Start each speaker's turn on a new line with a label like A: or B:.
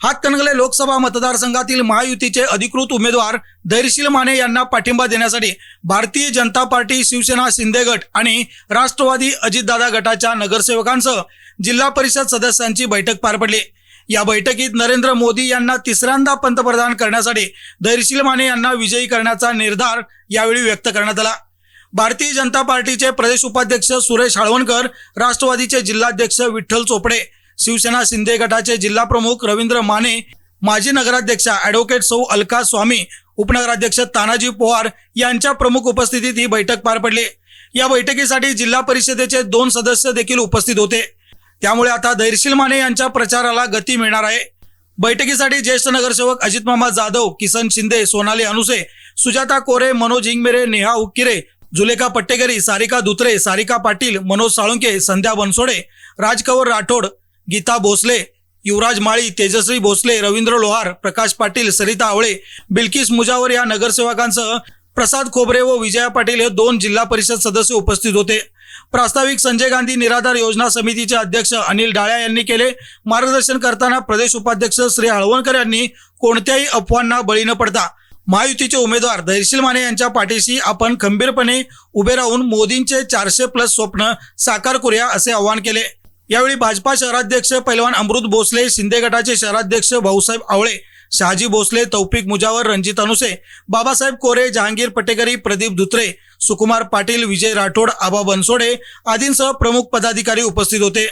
A: हातकणंगले लोकसभा मतदारसंघातील महायुतीचे अधिकृत उमेदवार धैर्यशील माने यांना पाठिंबा देण्यासाठी भारतीय जनता पार्टी शिवसेना शिंदे गट आणि राष्ट्रवादी अजितदादा गटाच्या नगरसेवकांसह जिल्हा परिषद सदस्यांची बैठक पार पडली. या बैठकीत नरेंद्र मोदी यांना तिसऱ्यांदा पंतप्रधान करण्यासाठी धैर्यशील माने यांना विजयी करण्याचा निर्धार यावेळी व्यक्त करण्यात आला. भारतीय जनता पार्टीचे प्रदेश उपाध्यक्ष सुरेश हळवणकर राष्ट्रवादीचे जिल्हाध्यक्ष विठ्ठल चोपडे शिवसेना शिंदे गटाचे जिल्हा प्रमुख रवींद्र माने माजी नगराध्यक्षा ॲडव्होकेट सौ अलका स्वामी उपनगराध्यक्ष तानाजी पोहार यांच्या प्रमुख उपस्थितीत ही बैठक पार पडली. या बैठकीसाठी जिल्हा परिषदेचे दोन सदस्य देखील उपस्थित होते. त्यामुळे आता धैर्यशील माने यांच्या प्रचाराला गती मिळणार आहे. बैठकीसाठी ज्येष्ठ नगरसेवक अजितमामा जाधव किसन शिंदे सोनाली अनुसे सुजाता कोरे मनोज इंगमिरे नेहा उक्किरे जुलेखा पट्टेकरी सारिका दुत्रे सारिका पाटील मनोज साळुंके संध्या बनसोडे राजकवर राठोड गीता भोसले युवराज माळी तेजश्री भोसले रवींद्र लोहार प्रकाश पाटील सरिता आवळे बिल्किस मुजावर या नगरसेवकांसह प्रसाद खोबरे व विजया पाटील हे दोन जिल्हा परिषद सदस्य उपस्थित होते. प्रास्ताविक संजय गांधी निराधार योजना समितीचे अध्यक्ष अनिल डाळ्या यांनी केले. मार्गदर्शन करताना प्रदेश उपाध्यक्ष श्री हळवणकर यांनी कोणत्याही अफवांना बळी न पडता महायुतीचे उमेदवार धैर्यशील माने यांच्या पाठीशी आपण खंबीरपणे उभे राहून मोदींचे चारशे प्लस स्वप्न साकार करूया असे आवाहन केले. यावेळी भाजपा शहराध्यक्ष पैलवान अमृत भोसले शिंदे गटाचे शहराध्यक्ष भाऊसाहेब आवळे शहाजी भोसले तौफिक मुजावर रणजित अनुसे बाबासाहेब कोरे जहांगीर पटेकरी प्रदीप धुत्रे सुकुमार पाटील विजय राठोड आबा बनसोडे आदींसह प्रमुख पदाधिकारी उपस्थित होते.